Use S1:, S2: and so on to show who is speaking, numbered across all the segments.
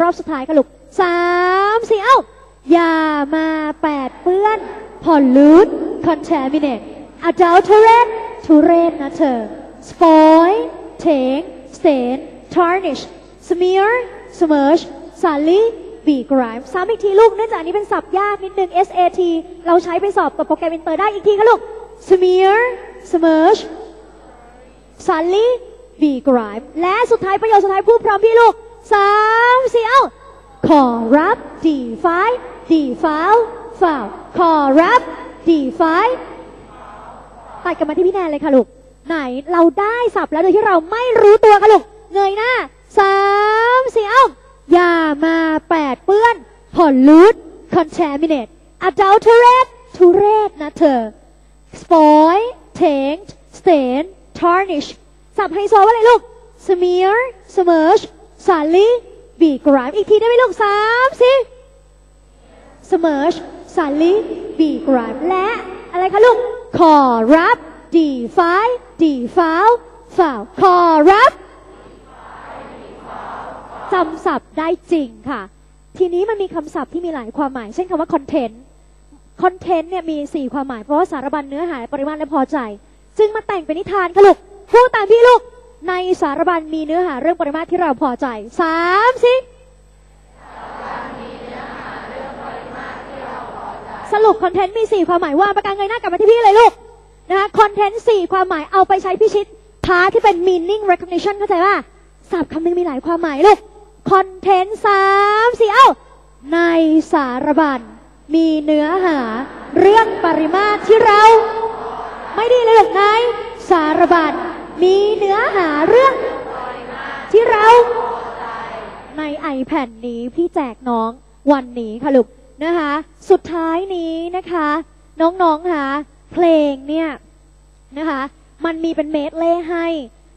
S1: รอบสุดท้ายค่ะลูกสามสี่เอ้า อย่ามาแปดเปื้อน pollute contaminate adulterate ทุเรศนะเธอ spoil take stain tarnish smear smudge sully be grime ซ้ำอีกทีลูกเนื่องจากอันนี้เป็นศัพท์ยากนิดนึง SAT เราใช้ไปสอบกับโปรแกรมอินเตอร์ได้อีกทีค่ะลูก smear smudge sully be grime และสุดท้ายประโยคสุดท้ายพูดพร้อมพี่ลูก สามสี่เอ้า corrupt defile defile foul corrupt defile ตัดกลับมาที่พี่แนนเลยค่ะลูก ไหนเราได้สับแล้วโดยที่เราไม่รู้ตัวค่ะลูกเงยหน้าสามสี่เอ้าอย่ามาแปดเปื้อน pollute contaminate adulterate ทุเรศนะเธอ spoil taint stain tarnish สับไฮโซว่าอะไรลูก smear smudge sully be grime อีกทีได้ไหมลูกสามสี่ smudge sully be grime และอะไรคะลูก corrupt defile defile foul corrupt จำศัพท์ได้จริงค่ะ ทีนี้มันมีคำศัพท์ที่มีหลายความหมาย เช่นคำว่า content คอนเทนต์เนี่ยมี 4 ความหมาย เพราะว่าสารบัญเนื้อหาปริมาณและพอใจ จึงมาแต่งเป็นนิทานค่ะลูกพูดตามพี่ลูก ในสารบัญมีเนื้อหาเรื่องปริมาตรที่เราพอใจสามสิสรุปคอนเทนต์มี4ความหมายว่าประการเงยหน้ากลับมาที่พี่เลยลูกนะคะคอนเทนต์4ความหมายเอาไปใช้พิชิตพาร์ที่เป็น meaning recognition เข้าใจป่ะศัพท์คำหนึงมีหลายความหมายลูกคอนเทนต์สามสี่เอ้าในสารบัญมีเนื้อหา เรื่องปริมาตรที่เรา ไม่ด้เลยหรอกนายสารบัญ มีเนื้อหาเรื่อง ที่เราใน iPad นี้พี่แจกน้องวันนี้ค่ะลูกนะคะ สุดท้ายนี้นะคะ น้องๆค่ะเพลงเนี่ยนะคะ มันมีเป็นเมดเล่ให้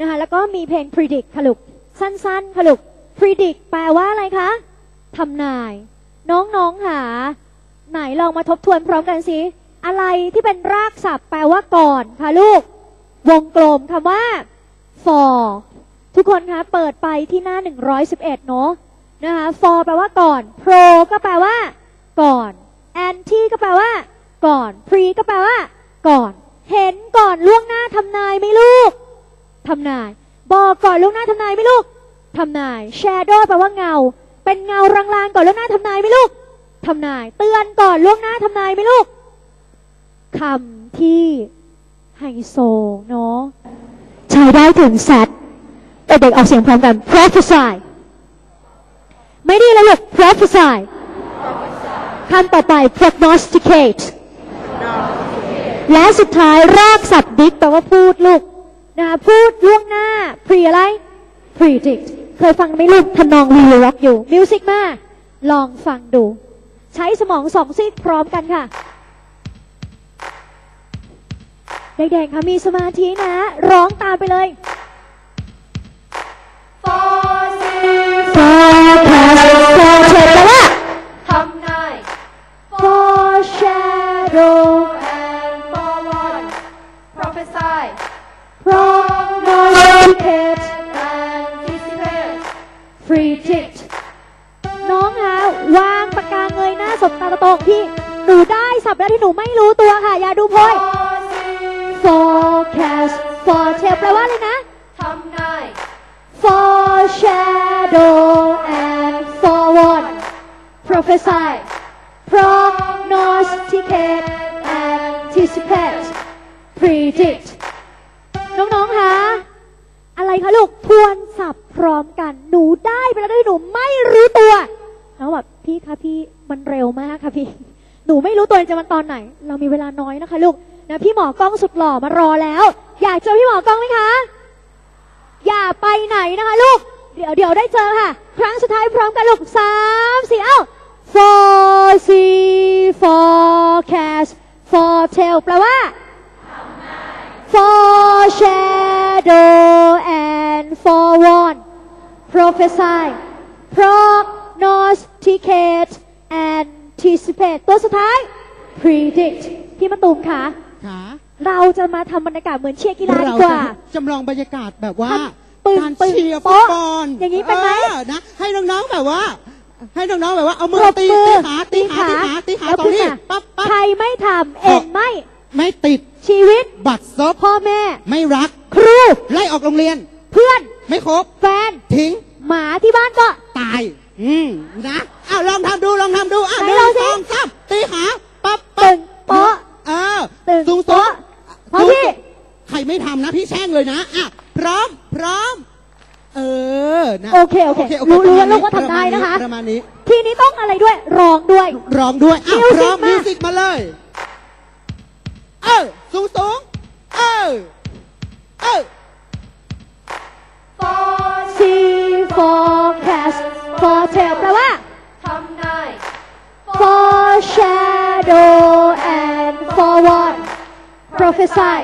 S1: นะคะ แล้วก็มีเพลง predict ค่ะลูกสั้นๆค่ะลูก predict แปลว่าอะไรคะทำนาย น้องๆค่ะไหนลองมาทบทวนพร้อมกันสิอะไรที่เป็นรากศัพท์แปลว่าก่อนค่ะลูก วงกลมคำว่า for ทุกคนคะเปิดไปที่หน้า 111 เนอะนะคะ for แปลว่าก่อน pro ก็แปลว่า ก่อน anti ก็แปลว่า ก่อน pre ก็แปลว่า ก่อน เห็นก่อนล่วงหน้าทำนายไหมลูกทำนาย บอกก่อนล่วงหน้าทำนายไหมลูกทำนาย shadow แปลว่าเงา เป็นเงารางๆก่อนล่วงหน้าทำนายไหมลูกทำนาย เตือนก่อนล่วงหน้าทำนายไหมลูกคำที่ ไฮโซเนาะใช้ได้ถึงแซดแต่เด็กออกเสียงพร้อมกัน prophesy ไม่ไดีเลยลูก prophesy คำต่อไป prognosticate และสุดท้ายรากศัพท์ดิกแปลว่าพูดลูกนะคะพูดล่วงหน้า pre อะไร predict เคยฟังไหมลูกทำนอง We Will Rock You มิวสิกมา ลองฟังดู ใช้สมองสองซีกพร้อมกันค่ะ เด็กๆค่ะมีสมาธินะ ร้องตามไปเลย forecast forecast แปลว่า
S2: ทำนาย
S1: foreshadow
S2: and forward prophesy
S1: prognosticate
S2: anticipate
S1: predict น้องคะวางปากกาเงยหน้าสบตาตะโตกพี่หนูได้สับแล้วที่หนูไม่รู้ตัวค่ะ อย่าดูโพย forecast foretell แปลว่าอะไรนะ
S2: ทำนาย
S1: foreshadow and forward prophesy prognosticate anticipate predict น้องๆ คะ อะไรคะลูก ทวนสับพร้อมกัน หนูได้ไปแล้วด้วยหนูไม่รู้ตัว น้องแบบพี่คะพี่ มันเร็วมากค่ะพี่ หนูไม่รู้ตัวจะมันตอนไหน เรามีเวลาน้อยนะคะลูก นะพี่หมอกล้องสุดหล่อมารอแล้ว อยากเจอพี่หมอกล้องไหมคะ อย่าไปไหนนะคะลูก เดี๋ยวเดี๋ยวได้เจอค่ะ ครั้งสุดท้ายพร้อมกันลูกสามสี่เอ้า for see forecast foretell แปลว่า foreshadow and forewarn prophesy prognosticate anticipate ตัวสุดท้าย predict พี่มะตูมคะ
S3: ค่ะ
S1: เราจะมาทำบรรยากาศเหมือนเชียร์กีฬาดี
S3: เรา
S1: ก
S3: จะ
S1: ว่า
S3: จำลองบรรยากาศแบบว่า
S1: ทปึ้ง
S3: การ
S1: ปึ้ง
S3: เชียร์ฟุต
S1: โป๊ะ
S3: บอล
S1: อย่างนี้เป็นไหม
S3: ออนะให้น้องๆแบบว่า ให้น้องๆแบบว่าเอามือ
S1: ปรบ
S3: ตี
S1: มือ
S3: ตีขาตีขาตีขาตีขา
S1: แล้ว
S3: ตรงนี้
S1: ขึ้นมา
S3: ปั๊บปั๊บ
S1: ใครไม่ทำเอ็นไม่
S3: ไม่ติด
S1: ชีวิต
S3: บัตรซบ
S1: พ่อแม่
S3: ไม่รัก
S1: ครู
S3: ไล่ออกโรงเรียน
S1: เพื่อน
S3: ไม่ครบ
S1: แฟน
S3: ทิ้ง
S1: หมาที่บ้านก็
S3: ตาย อืมนะอ้าวลองทำดูลองทำดูอ้าว
S1: ไหน
S3: หนึ่
S1: ลอง
S3: เลยนะอะพร้อมพร้อม เออนะ
S1: โอเคโอเครู้รู้ว่าลูกว่าทำได้นะคะ
S3: ประมาณนี้
S1: ทีนี้ต้องอะไรด้วยร้องด้วย
S3: ร้องด้วยอะ
S1: Music
S3: พร้อม
S1: มา
S3: มิวสิกมาเลย เออสูงสูงเออเออ
S1: C for cast for tail แปลว่า
S2: ทำนาย
S1: for shadow and for what prophesy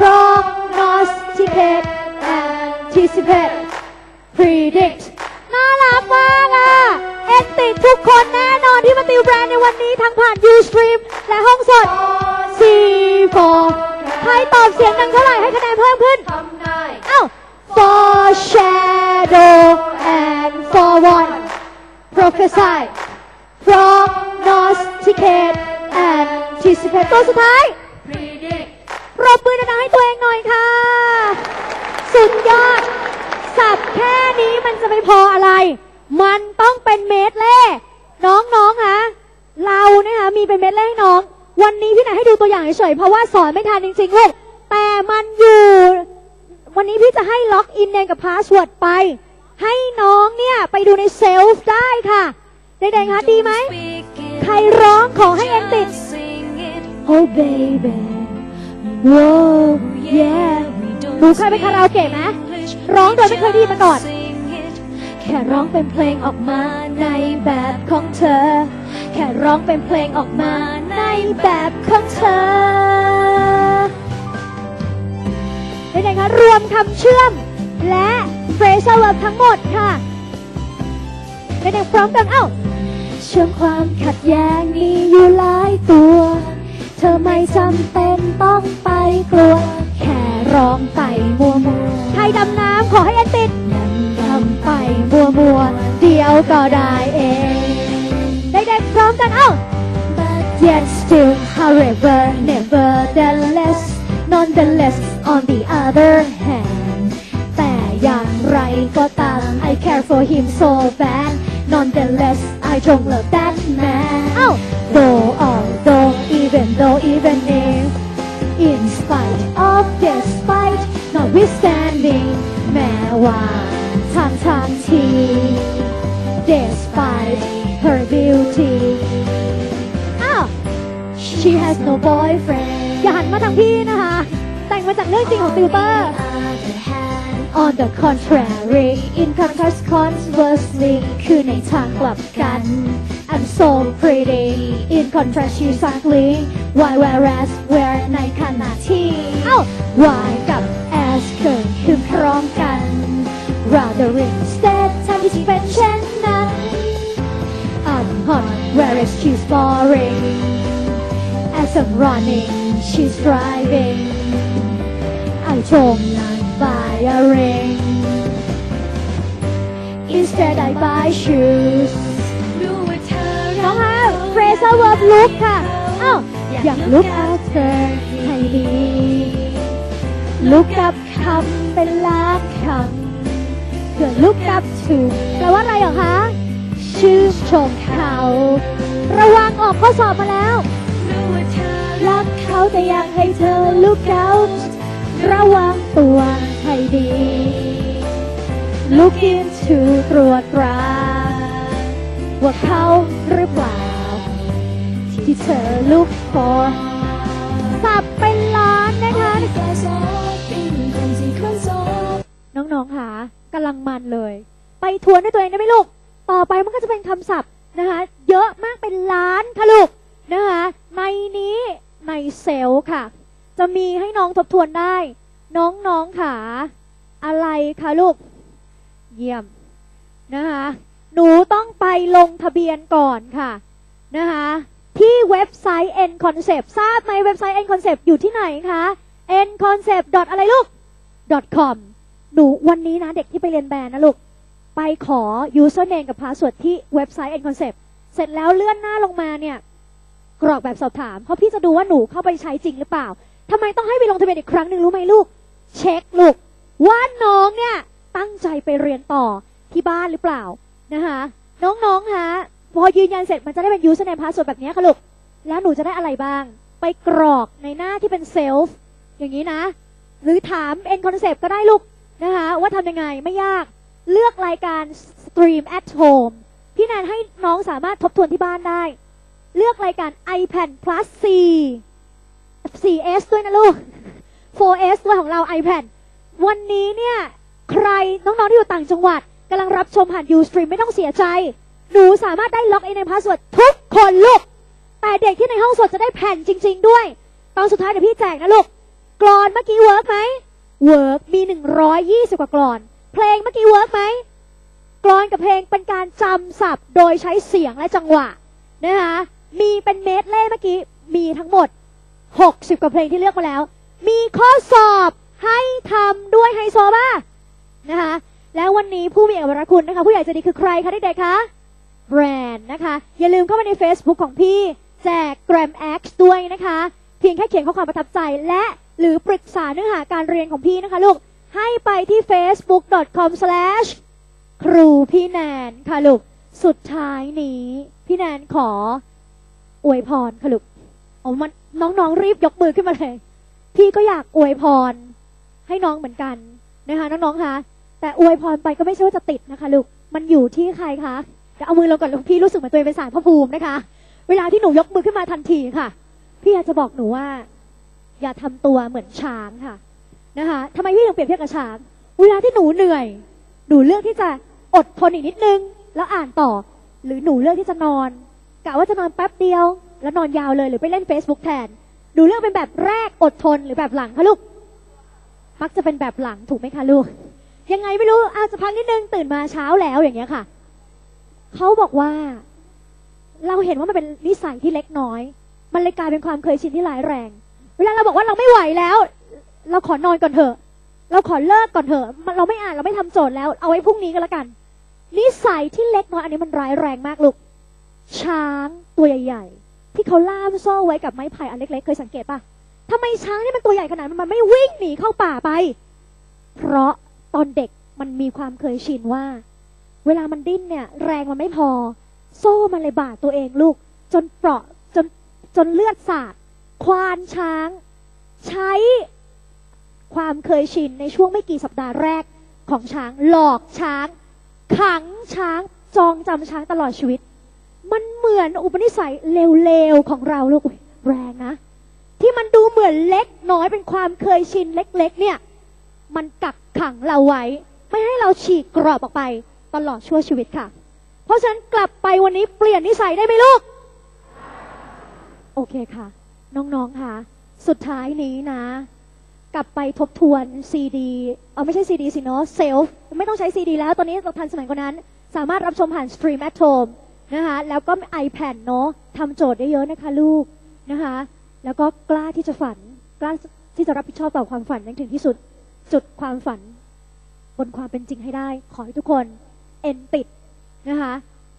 S1: prognosticate anticipate predict น่ารักมากอะ เอ็นติดทุกคนแน่นอนที่มาติวแบรนด์ในวันนี้ทั้งผ่าน Ustream และห้องสด C for ใครตอบเสียงดังเท่าไหร่ให้คะแนนเพิ่มขึ้น
S2: ทำนาย
S1: เอ้า for shadow and for what prophesy prognosticate anticipate ตัวสุดท้าย
S2: predict
S1: ปรบมือดังๆให้ตัวเองหน่อยค่ะ สุดยอด สับแค่นี้มันจะไม่พออะไร มันต้องเป็นเมดเล่น้องๆคะเราเนี่ยคะมีเป็นเมดเล่ให้น้อง วันนี้พี่ไหนให้ดูตัวอย่างเฉยๆเพราะว่าสอนไม่ทันจริงๆลูกแต่มันอยู่ วันนี้พี่จะให้ล็อกอินเองกับพาสเวิร์ดไป ให้น้องเนี่ยไปดูในเซลฟ์ได้ค่ะเด็กๆคะดีไหม ใครร้องขอให้เอ็นติด Oh baby Whoa yeah หนูเคยไปคาราโอเกะไหมร้องโดยไม่เคยได้มาก่อน แค่ร้องเป็นเพลงออกมาในแบบของเธอ แค่ร้องเป็นเพลงออกมาในแบบของเธอเป็นไงคะรวมคำเชื่อม และ phrasal verb ทั้งหมดค่ะเป็นไงพร้อมกันเอ้าเชื่อมความขัดแย้งมีอยู่หลายตัว เธอไม่จำเป็นต้องไปกลัว แค่ร้องไปมัวมัวใครดำน้ำขอให้เอ็นติดนั่งทำไปมัวมัวเดียวก็ได้เองเด็กๆพร้อมกันเอ้า But yet still however nevertheless nonetheless on the other hand แต่อย่างไรก็ตาม I care for him so bad nonetheless I don't love that she has no boyfriend อย่าหันมาทางพี่นะคะ แต่งมาจากเรื่องจริงของติวเตอร์ On the contrary in contrast conversely คือในทางกลับกัน I'm so pretty in contrast she's ugly why whereas where ในขณะที่เอ้า why กับ as เกิดขึ้นพร้อมกัน rather instead ทำที่ที่เป็นเช่นนั้น I'm hot whereas she's boring as I'm running she's driving I told not buy a ring Instead I buy shoes น้องฮะ phrasal verb look ค่ะเอ้าอยาก look after ให้ดี look up คำเป็นล้านคำเพื่อ look up to แปลว่าอะไรเหรอคะชื่นชมเขา ระวังออกข้อสอบมาแล้วรักเขาแต่อยากให้เธอ look out ระวังตัวให้ดี look into ตรวจตรา ว่าเขาหรือเปล่า ที่เธอ look for สับเป็นล้านนะคะ น้องๆค่ะกำลังมันเลย ไปทวนด้วยตัวเองได้ไหมลูก ต่อไปมันก็จะเป็นคำศัพท์นะคะ เยอะมากเป็นล้านค่ะลูกนะคะในนี้ เซลล์ค่ะ จะมีให้น้องทบทวนได้ น้องๆค่ะ อะไรคะลูก เยี่ยมนะคะ หนูต้องไปลงทะเบียนก่อนค่ะนะคะที่เว็บไซต์ N Concept ทราบไหมเว็บไซต์ N Concept อยู่ที่ไหนคะ N Concept อะไรลูก .com หนูวันนี้นะเด็กที่ไปเรียนแบรนด์นะลูก ไปขอ username กับ password ที่เว็บไซต์ N Concept เสร็จแล้วเลื่อนหน้าลงมาเนี่ย กรอกแบบสอบถาม เพราะพี่จะดูว่าหนูเข้าไปใช้จริงหรือเปล่าทำไมต้องให้ไปลงทะเบียนอีกครั้งหนึ่งรู้ไหมลูก เช็คลูก ว่าน้องเนี่ยตั้งใจไปเรียนต่อที่บ้านหรือเปล่านะคะน้องๆฮะพอยืนยันเสร็จมันจะได้เป็น username password แบบนี้ค่ะลูก แล้วหนูจะได้อะไรบ้าง ไปกรอกในหน้าที่เป็น self อย่างนี้นะ หรือถาม N concept ก็ได้ลูกนะคะว่าทำยังไงไม่ยากเลือกรายการ stream at home พี่แนนให้น้องสามารถทบทวนที่บ้านได้ เลือกรายการ iPad plus 4 4S ด้วยนะลูก 4S ด้วยของเรา iPad วันนี้เนี่ย ใครน้องๆที่อยู่ต่างจังหวัดกำลังรับชมผ่าน Ustream ไม่ต้องเสียใจ หนูสามารถได้ล็อกอินในพาสเวิร์ดทุกคนลูก แต่เด็กที่ในห้องสดจะได้แผ่นจริง ๆ ด้วย ตอนสุดท้ายเดี๋ยวพี่แจกนะลูก กรอนเมื่อกี้เวิร์กไหมเวิร์กมี 120 กว่ากรอน เพลงเมื่อกี้เวิร์กไหมกรอนกับเพลงเป็นการจำศัพท์โดยใช้เสียงและจังหวะนะคะ มีเป็นเมดเล่เมื่อกี้ มีทั้งหมด 60 กว่าเพลงที่เลือกมาแล้ว มีข้อสอบให้ทำด้วยไฮโซบ้านะคะ แล้ววันนี้ผู้มีเอกราคุณนะคะ ผู้ใหญ่ใจดีคือใครคะเด็กๆคะแบรนด์นะคะ อย่าลืมเข้ามาใน Facebook ของพี่แจก Gram X ด้วยนะคะ เพียงแค่เขียนข้อความประทับใจและหรือปรึกษาเนื้อหาการเรียนของพี่นะคะลูก ให้ไปที่ facebook.com/ ครูพี่แนนค่ะลูก สุดท้ายนี้ พี่แนนขอ อวยพรค่ะลูกโอ้มันน้องๆรีบยกมือขึ้นมาเลย พี่ก็อยากอวยพร ให้น้องเหมือนกันนะคะน้องๆคะแต่อวยพรไปก็ไม่ใช่ว่าจะติดนะคะลูกมันอยู่ที่ใครคะเดี๋ยวเอามือลงก่อนลูกพี่รู้สึกเหมือนตัวเองเป็นสารพระภูมินะคะ เวลาที่หนูยกมือขึ้นมาทันทีค่ะ พี่อยากจะบอกหนูว่า อย่าทำตัวเหมือนช้างค่ะนะคะทำไมพี่ถึงเปรียบเทียบกับช้าง เวลาที่หนูเหนื่อย หนูเลือกที่จะอดทนอีกนิดนึง แล้วอ่านต่อ หรือหนูเลือกที่จะนอน กะว่าจะนอนแป๊บเดียว แล้วนอนยาวเลยหรือไปเล่น Facebook แทนหนูเลือกเป็นแบบแรกอดทนหรือแบบหลังคะลูก มักจะเป็นแบบหลังถูกไหมคะลูก ยังไงไม่รู้อาจจะพักนิดนึงตื่นมาเช้าแล้วอย่างเงี้ยค่ะ เขาบอกว่า เราเห็นว่ามันเป็นนิสัยที่เล็กน้อย มันเลยกลายเป็นความเคยชินที่ร้ายแรง เวลาเราบอกว่าเราไม่ไหวแล้ว เราขอนอนก่อนเถอะ เราขอเลิกก่อนเถอะ เราไม่อ่านเราไม่ทำโจทย์แล้ว เอาไว้พรุ่งนี้ก็แล้วกัน นิสัยที่เล็กน้อยอันนี้มันร้ายแรงมากลูก ช้างตัวใหญ่ๆ ที่เขาล่ามโซ่ไว้กับไม้ไผ่อันเล็กๆ เคยสังเกตปะทำไมช้างที่มันตัวใหญ่ขนาดมันไม่วิ่งหนีเข้าป่าไป เพราะตอนเด็กมันมีความเคยชินว่า เวลามันดิ้นเนี่ย แรงมันไม่พอ โซ่มันเลยบาดตัวเองลูก จนเปราะจนจนเลือดสาด ควานช้าง ใช้ความเคยชินในช่วงไม่กี่สัปดาห์แรกของช้าง หลอกช้าง ขังช้างจองจำช้างตลอดชีวิต มันเหมือนอุปนิสัยเลวๆของเราลูกแรงนะ ที่มันดูเหมือนเล็กน้อยเป็นความเคยชินเล็กๆ เนี่ย มันกักขังเราไว้ ไม่ให้เราฉีกกรอบออกไปตลอดชั่วชีวิตค่ะ เพราะฉะนั้นกลับไปวันนี้เปลี่ยนนิสัยได้ไหมลูก โอเคค่ะ น้องๆค่ะ สุดท้ายนี้นะ กลับไปทบทวนซีดีเออไม่ใช่ซีดีสิเนาะเซลฟ์ไม่ต้องใช้ซีดีแล้วตอนนี้เราทันสมัยกว่านั้น สามารถรับชมผ่านสตรีมแอทโ m ม นะคะ แล้วก็ iPad เนาะทำโจทย์ได้เยอะนะคะลูกนะคะ แล้วก็กล้าที่จะฝัน กล้าที่จะรับผิดชอบต่อความฝันจนถึงที่สุด จุดความฝัน บนความเป็นจริงให้ได้ ขอให้ทุกคนเอ็นติดนะคะ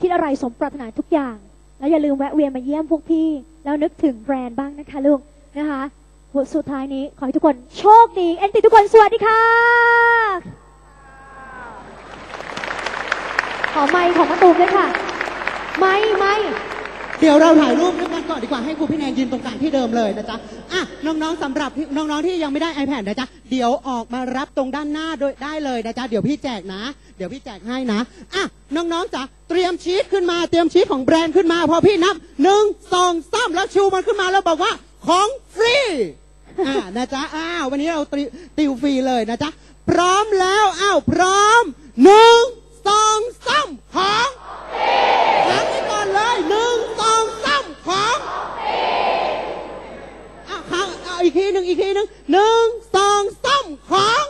S1: คิดอะไรสมปรารถนาทุกอย่าง แล้วอย่าลืมแวะเวียนมาเยี่ยมพวกพี่ แล้วนึกถึงแบรนด์บ้างนะคะลูกนะคะสุดท้ายนี้ขอให้ทุกคนโชคดี เอ็นติดทุกคนสวัสดีค่ะ ขอไมค์ของมะตูมด้วยค่ะ ไม่ไม่
S3: เดี๋ยวเราถ่ายรูปด้วยกันก่อนดีกว่าให้ครูพี่แนนยืนตรงกลางที่เดิมเลยนะจ๊ะอะน้องๆสำหรับที่น้องๆที่ยังไม่ได้ iPad นะจ๊ะเดี๋ยวออกมารับตรงด้านหน้าโดยได้เลยนะจ๊ะเดี๋ยวพี่แจกนะ เดี๋ยวพี่แจกให้นะอะน้องๆจ๋าเตรียมชีตขึ้นมาเตรียมชีตของแบรนด์ขึ้นมา พอพี่นับหนึ่งสองสามแล้วชูมันขึ้นมาแล้วบอกว่าของฟรีอ่านะจ๊ะอ้าววันนี้เราติวฟรีเลยนะจ๊ะพร้อมแล้วอ้าวพร้อมหนึ่ง อีกทีหนึ่งอีกทีหนึ่งหนึ่งสองสามของ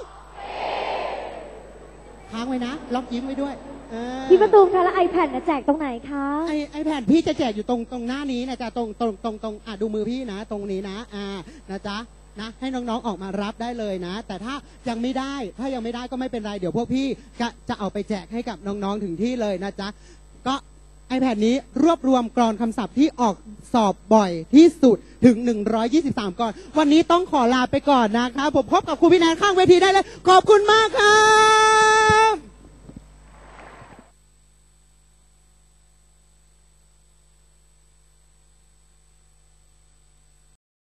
S3: ค้างไว้นะ ล็อกยิ้มไว้ด้วยเออ
S1: พี่มะตูมคะแล้ว iPad น่ะแจกตรงไหนคะ
S3: ไอไอแผ่นพี่จะแจกอยู่ตรงตรงหน้านี้นะจ๊ะตรงตรงตรงตรงอะดูมือพี่นะ ตรงนี้นะอ่านะจ๊ะนะให้น้องๆออกมารับได้เลยนะ แต่ถ้ายังไม่ได้ถ้ายังไม่ได้ก็ไม่เป็นไรเดี๋ยวพวกพี่จะจะเอาไปแจกให้กับน้องๆถึงที่เลยนะจ๊ะก็ iPad นี้รวบรวมกรอนคำศัพท์ที่ออกสอบบ่อยที่สุดถึง 123 กรอน วันนี้ต้องขอลาไปก่อนนะคะ ผมพบกับครูพี่แนนข้างเวทีได้เลย ขอบคุณมากค่ะ